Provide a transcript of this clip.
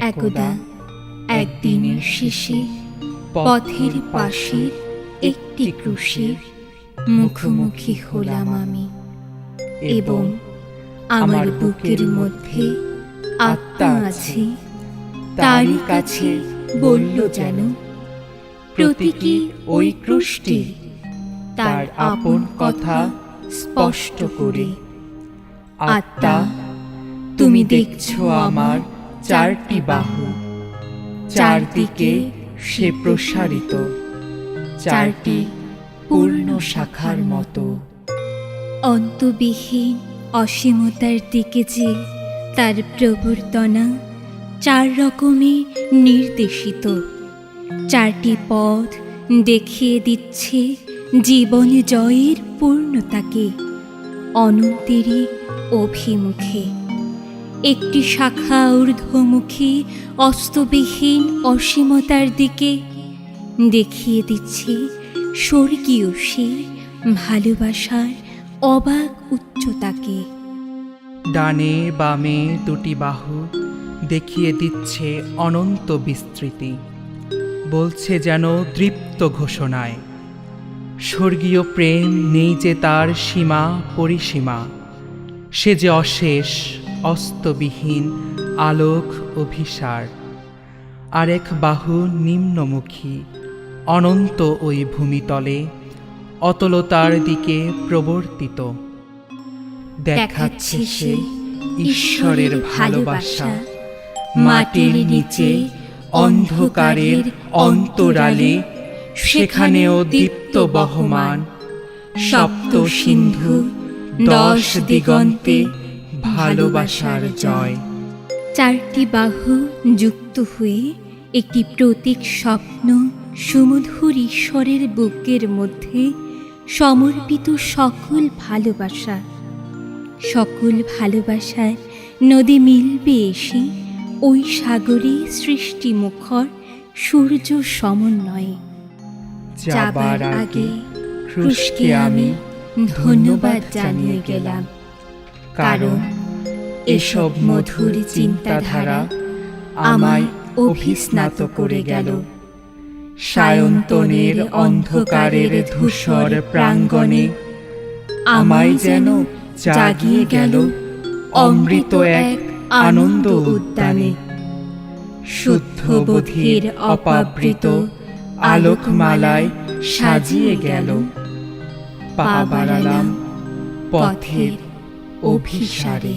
একদা একদিনের শেষে পথের পাশে একটি ক্রুশের মুখোমুখি হলাম আমি এবং আমার বুকের মধ্যে আত্মা আছে। তারই কাছে বলল যেন, প্রতীকী ওই ক্রুশটি, তার আপন কথা স্পষ্ট করে, আত্মা, তুমি দেখছ আমার চারটি বাহু, চারদিকে সে প্রসারিত, চারটি পূর্ণ শাখার মতো। অন্তবিহীন অসীমতার দিকে যে তার প্রবর্তনা চার রকমে নির্দেশিত। চারটি পথ দেখিয়ে দিচ্ছে জীবন জয়ের পূর্ণতাকে, অনন্তেরই অভিমুখে। একটি শাখা ঊর্ধ্বমুখী, অস্তবিহীন, অসীমতার দিকে। দেখিয়ে দিচ্ছে স্বর্গীয় সেই ভালোবাসার অবাক উচ্চতাকে। ডানে বামে দুটি বাহু, দেখিয়ে দিচ্ছে অনন্ত বিস্তৃতি। বলছে যেন তৃপ্ত ঘোষণায়। স্বর্গীয় প্রেম নেই যে তার সীমা, পরিসীমা। সে যে অশেষ অস্তবিহীন আলোক অভিসার। আর এক বাহু নিম্নমুখী অনন্ত ওই ভূমিতলে অতলতার দিকে প্রবর্তিত। দেখাচ্ছে সে ঈশ্বরের ভালোবাসা। মাটির নিচে অন্ধকারের অন্তরালে সেখানেও দীপ্ত বহমান। সপ্ত সিন্ধু দশ দিগন্তে ভালোবাসার জয়। চারটি বাহু যুক্ত হয়ে একটি প্রতীক স্বপ্ন সুমধুর ঈশ্বরের বুকের মধ্যে সমর্পিত সকল ভালোবাসা। সকল ভালোবাসার নদী মিলবে এসে ওই সাগরে সৃষ্টি মুখর সূর্য সমন্বয়ে। যাবার আগে ক্রুশকে আমি ধন্যবাদ জানিয়ে গেলাম। কারণ এসব মধুর চিন্তাধারা আমায় অভিস্নাত করে গেল। সায়ন্তনের অন্ধকারের ধূসর প্রাঙ্গণে আমায় যেন জাগিয়ে গেল অমৃত এক আনন্দ উদ্যানে। শুদ্ধ বোধের অপাবৃত আলোকমালায় সাজিয়ে গেল। পা বাড়ালাম পথের অভিসারে।